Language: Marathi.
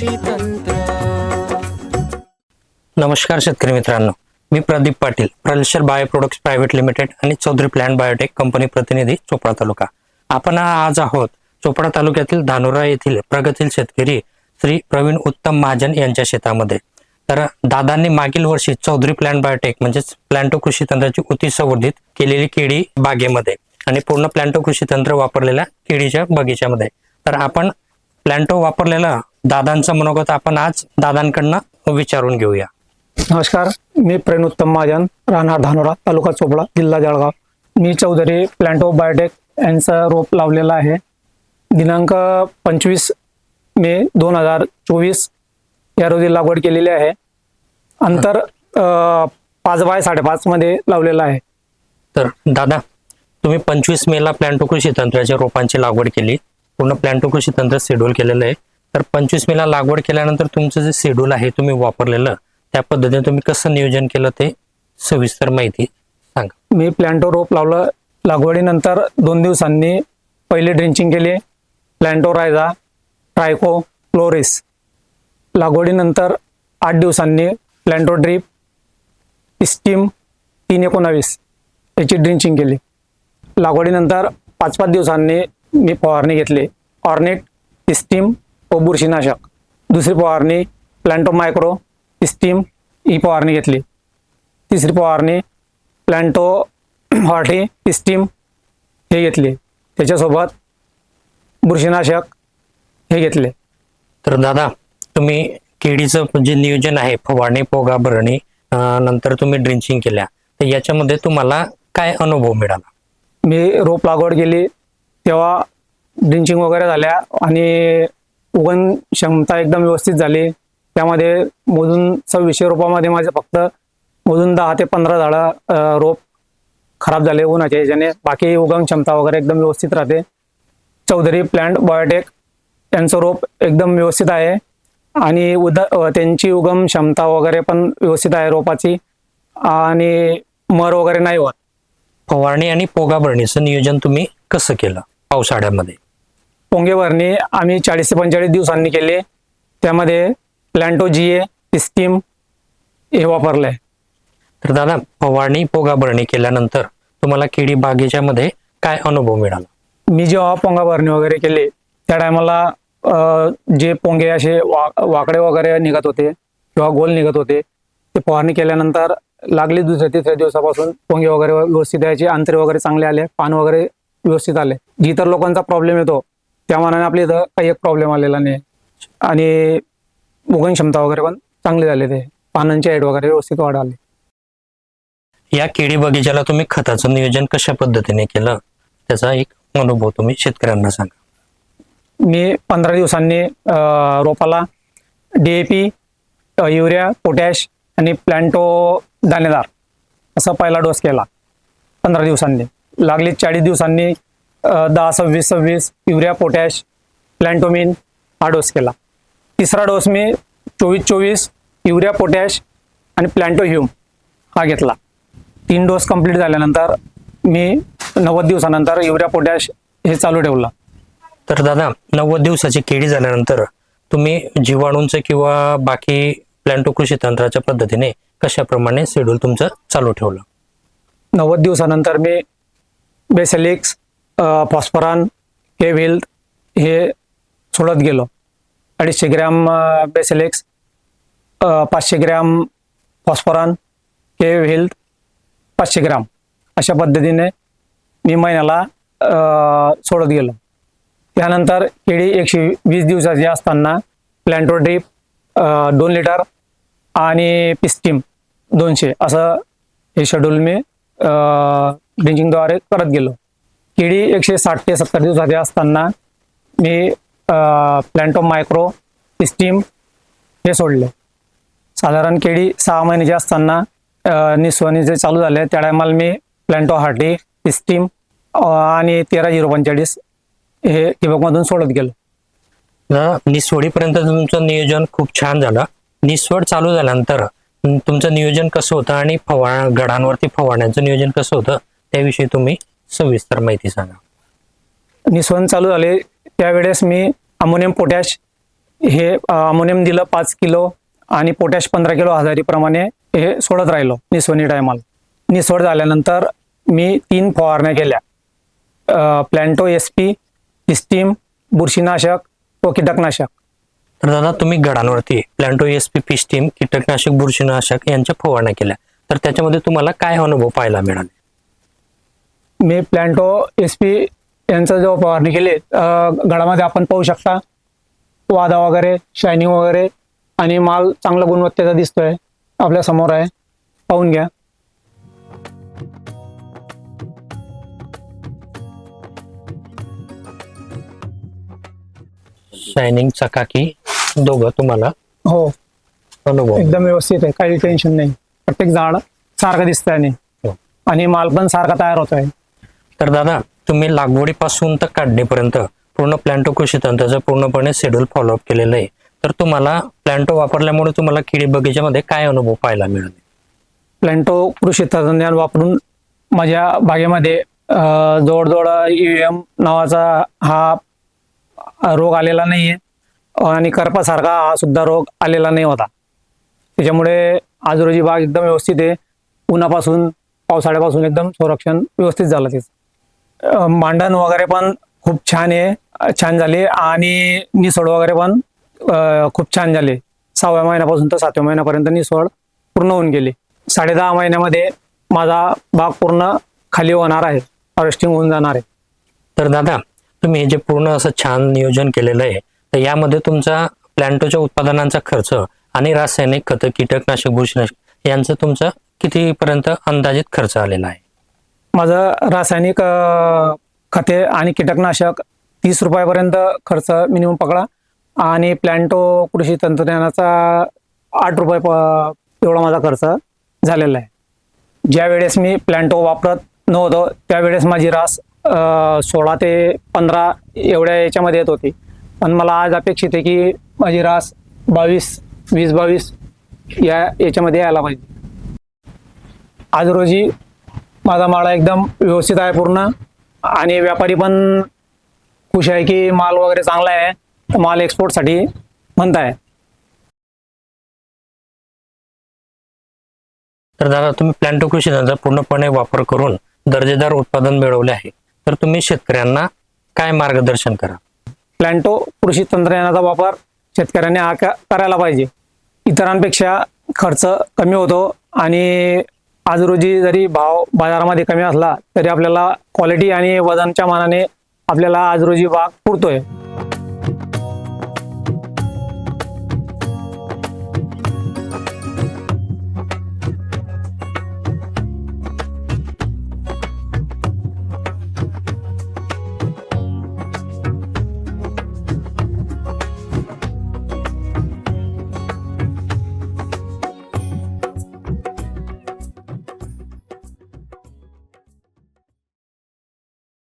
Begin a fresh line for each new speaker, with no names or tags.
कृषी तंत्र
नमस्कार शेतकरी मित्रांनो. मी प्रदीप पाटील प्रलेशर बायो प्रोडक्ट्स प्रायव्हेट लिमिटेड आणि चौधरी प्लॅन बायोटेक कंपनी प्रतिनिधी चोपडा तालुका. आपण आज आहोत चोपडा तालुक्यातील धानोरा येथील प्रगतील शेतकरी श्री प्रवीण उत्तम महाजन यांच्या शेतामध्ये. तर दादांनी मागील वर्षी चौधरी प्लॅन बायोटेक म्हणजेच प्लॅन्टो कृषी तंत्राची उती संवर्धित केलेली केळी बागेमध्ये आणि पूर्ण प्लॅन्टो कृषी तंत्र वापरलेल्या केळीच्या बगीच्यामध्ये. तर आपण प्लॅन्टो वापरलेला दादांचं मनोगत आपण आज दादांकडनं विचारून घेऊया.
नमस्कार मी प्रेणुत्तम महाजन राहणार धानोरा तालुका चोपडा जिल्हा जळगाव. मी चौधरी प्लॅन्टो बायोटेक यांचा रोप लावलेला आहे. दिनांक पंचवीस मे दोन हजार चोवीस या रोजी लागवड केलेली आहे. अंतर पाच बाय साडेपाच मध्ये लावलेलं आहे.
तर दादा तुम्ही पंचवीस मेला प्लॅन्टो कृषी तंत्राच्या रोपांची लागवड केली. पूर्ण प्लॅन्टो कृषी तंत्र शेड्यूल केलेलं आहे. तर पंचवीस मेला लागवड केल्यानंतर तुमचं जे शेड्यूल आहे तुम्ही वापरलेलं त्या पद्धतीने तुम्ही कसं नियोजन केलं ते सविस्तर माहिती सांगा.
मी प्लॅन्टो रोप लावलं. लागवडीनंतर दोन दिवसांनी पहिले ड्रिंचिंग केली. प्लॅन्टो रायझा ट्रायको फ्लोरिस. लागवडीनंतर आठ दिवसांनी प्लॅन्टो ड्रीप स्टीम तीन एकोणावीस याची ड्रिंचिंग केली. लागवडीनंतर पाच पाच दिवसांनी मी फवारणी घेतली. ऑर्नेट स्टीम व बुरशीनाशक दुसरी फवारणी प्लॅन्टो मायक्रो स्टीम ही फवारणी घेतली. तिसरी फवारणी प्लॅन्टो हॉटी स्टीम हे घेतले. त्याच्यासोबत बुरशीनाशक हे घेतले.
तर दादा तुम्ही केळीचं जे नियोजन आहे फवारणी पोगा भरणी नंतर तुम्ही ड्रिंचिंग केल्या. तर याच्यामध्ये तुम्हाला काय अनुभव मिळाला?
मी रोप लागवड केली तेव्हा ड्रिंचिंग वगैरे झाल्या आणि उगण क्षमता एकदम व्यवस्थित झाली. त्यामध्ये मोजून सव्वीसशे रोपामध्ये माझे फक्त मोजून दहा ते पंधरा झाडं रोप खराब झाले उन्हाच्या ह्याच्याने. बाकी उगम क्षमता वगैरे एकदम व्यवस्थित राहते. चौधरी प्लॅन्ट बायोटेक यांचं रोप एकदम व्यवस्थित आहे. आणि उद त्यांची उगम क्षमता वगैरे पण व्यवस्थित आहे रोपाची. आणि मर वगैरे नाही होत.
फवारणी आणि पोगा भरणीचं नियोजन तुम्ही कसं केलं पावसाळ्यामध्ये?
पोंगे भरणी आम्ही चाळीस ते पंचेचाळीस दिवसांनी केले. त्यामध्ये प्लॅन्टो जी ए स्टीम हे वापरलं आहे
तर दादा फवारणी पोगा भरणी केल्यानंतर तुम्हाला केळी बागेच्या मध्ये काय अनुभव मिळाला?
मी जेव्हा पोंगा भरणी वगैरे केली त्या टायमाला जे पोंगे असे वा वाकडे वगैरे निघत होते किंवा गोल निघत होते ते फवारणी केल्यानंतर लागली दुसऱ्या तिसऱ्या दिवसापासून पोंगे वगैरे व्यवस्थित यायचे अंतरे वगैरे चांगले आले पान वगैरे व्यवस्थित आले. जी इतर लोकांचा प्रॉब्लेम येतो त्या मानाने आपल्या इथं काही एक प्रॉब्लेम आलेला नाही. आणि उगण क्षमता वगैरे पण चांगली झाले ते. पानांची हाईट वगैरे व्यवस्थित वाढ आली
या केळी बगीच्याला तुम्ही खताचं नियोजन कशा पद्धतीने केलं? त्याचा एक अनुभव तुम्ही शेतकऱ्यांना सांगा.
मी पंधरा दिवसांनी रोपाला D A P urea potash आणि प्लॅन्टो दाणेदार असा पहिला डोस केला. पंधरा दिवसांनी. लागली चाळीस दिवसांनी दहा सव्वीस सव्वीस युरिया पोटॅश प्लॅन्टोमिन हा डोस केला. तिसरा डोस मी चोवीस चोवीस युरिया पोटॅश आणि प्लॅन्टो ह्यूम हा घेतला. तीन डोस कंप्लीट झाल्यानंतर मी नव्वद दिवसानंतर युरिया पोटॅश हे चालू ठेवलं.
तर दादा नव्वद दिवसाची केळी झाल्यानंतर तुम्ही जीवाणूंचं किंवा बाकी प्लॅन्टो कृषी तंत्राच्या पद्धतीने कशाप्रमाणे शेड्यूल तुमचं चालू ठेवलं?
नव्वद दिवसानंतर मी बेसेलिक्स फॉस्फरान केव्हिल हे सोडत गेलो. अडीचशे ग्रॅम बेसेलिक्स पाचशे ग्रॅम फॉस्फरान केव्हिल पाचशे ग्राम. अशा पद्धतीने मी महिन्याला सोडत गेलो. त्यानंतर केळी एकशे वीस दिवसाची असताना प्लॅन्टो ड्रीप दोन लिटर आणि पिस्टीम दोनशे असं हे शेड्यूल मी ड्रिंकिंगद्वारे करत गेलो. केळी एकशे साठ ते सत्तर दिवसाची असताना मी प्लॅन्टो मायक्रो स्टीम हे सोडले. साधारण केळी सहा महिन्याची असताना निस्वनी जे चालू झाले त्या टायमाला मी प्लॅन्टो हार्टी स्टीम आणि तेरा झिरो पंचेचाळीस हे ठिबकमधून सोडत गेलो.
निसवडीपर्यंत तुमचं नियोजन खूप छान झालं. निसवड चालू झाल्यानंतर तुमचं नियोजन कसं होतं आणि फवा गडांवरती फवारण्याचं नियोजन कसं होतं त्याविषयी तुम्ही सविस्तर माहिती सांगा.
निस्वन चालू झाले. त्यावेळेस मी अमोनियम पोटॅश हे अमोनियम दिलं पाच किलो आणि पोटॅश पंधरा किलो हजारीप्रमाणे हे सोडत राहिलो निसवणी टायमाला. निसवड झाल्यानंतर मी तीन फवारण्या केल्या. प्लॅन्टो एस पी इस्टीम बुरशीनाशक व कीटकनाशक.
तर दादा तुम्ही गडांवरती प्लॅन्टो एस पी पिस्टीम कीटकनाशक बुरशीनाशक यांच्या फवारण्या केल्या. तर त्याच्यामध्ये तुम्हाला काय अनुभव पाहायला मिळाले?
मी प्लॅन्टो एस पी यांचा जो फवारणी केली गडामध्ये आपण पाहू शकता. वादा वगैरे शायनिंग वगैरे आणि माल चांगला गुणवत्तेचा दिसतोय आपल्यासमोर आहे. पाहून घ्या.
शायनिंग चकाकी दोघं तुम्हाला
हो.
अनुभव.
एकदम व्यवस्थित आहे काही टेन्शन नाही. प्रत्येक झाड सारखं दिसतंय आणि
हो.
आणि माल पण सारखा तयार होत आहे
तर दादा तुम्ही लागवडीपासून तर काढणीपर्यंत पूर्ण प्लॅन्टो कृषी तंत्राचं पूर्णपणे शेड्यूल फॉलोअप केलेलं आहे. तर तुम्हाला प्लॅन्टो वापरल्यामुळे तुम्हाला किडी बगीच्यामध्ये काय अनुभव पाहायला मिळाले?
प्लॅन्टो कृषी तंत्रज्ञान वापरून माझ्या बागेमध्ये जवळजवळ एम नावाचा हा रोग आलेला नाही आहे आणि करपासारखा हा सुद्धा रोग आलेला नाही होता. त्याच्यामुळे आज रोजी बाग एकदम व्यवस्थित आहे. उन्हापासून पावसाळ्यापासून एकदम संरक्षण व्यवस्थित झालं तिचं. मांडण वगैरे पण खूप छान आहे छान झाले. आणि निसोड वगैरे पण खूप छान झाले. सहाव्या महिन्यापासून तर सातव्या महिन्यापर्यंत निसोड पूर्ण होऊन गेली. साडे दहा महिन्यामध्ये माझा बाग पूर्ण खाली होणार आहे फॉरेस्टिंग होऊन जाणार आहे.
तर दादा तुम्ही जे पूर्ण असं छान नियोजन केलेलं आहे तर यामध्ये तुमचा प्लॅन्टोच्या उत्पादनांचा खर्च आणि रासायनिक खतं कीटकनाशक बुरशीनाशक यांचं तुमचं कितीपर्यंत अंदाजित खर्च आलेला आहे?
माझं रासायनिक खते आणि कीटकनाशक तीस रुपयापर्यंत खर्च मिनिमम पकडा. आणि प्लॅन्टो कृषी तंत्रज्ञानाचा आठ रुपये प एवढा माझा खर्च झालेला आहे. ज्या वेळेस मी प्लॅन्टो वापरत नव्हतो त्यावेळेस माझी रास सोळा ते पंधरा एवढ्या याच्यामध्ये येत होती. पण मला आज अपेक्षित आहे की माझी रास बावीस वीस बावीस या याच्यामध्ये यायला पाहिजे. आज रोजी माझा माळा एकदम व्यवस्थित आहे पूर्ण. आणि व्यापारी पण खुश आहे की माल वगैरे चांगला आहे. माल एक्सपोर्टसाठी म्हणताय
तर दादा तुम्ही प्लॅन्टो कृषी पूर्णपणे वापर करून दर्जेदार उत्पादन मिळवले आहे. तर तुम्ही शेतकऱ्यांना काय मार्गदर्शन करा?
प्लॅन्टो कृषी तंत्रज्ञानाचा वापर शेतकऱ्यांनी हा करायला पाहिजे. इतरांपेक्षा खर्च कमी होतो आणि आज रोजी जरी भाव बाजारामध्ये कमी असला तरी आपल्याला क्वालिटी आणि वजनच्या मानाने आपल्याला आज रोजी भाग पुरतोय.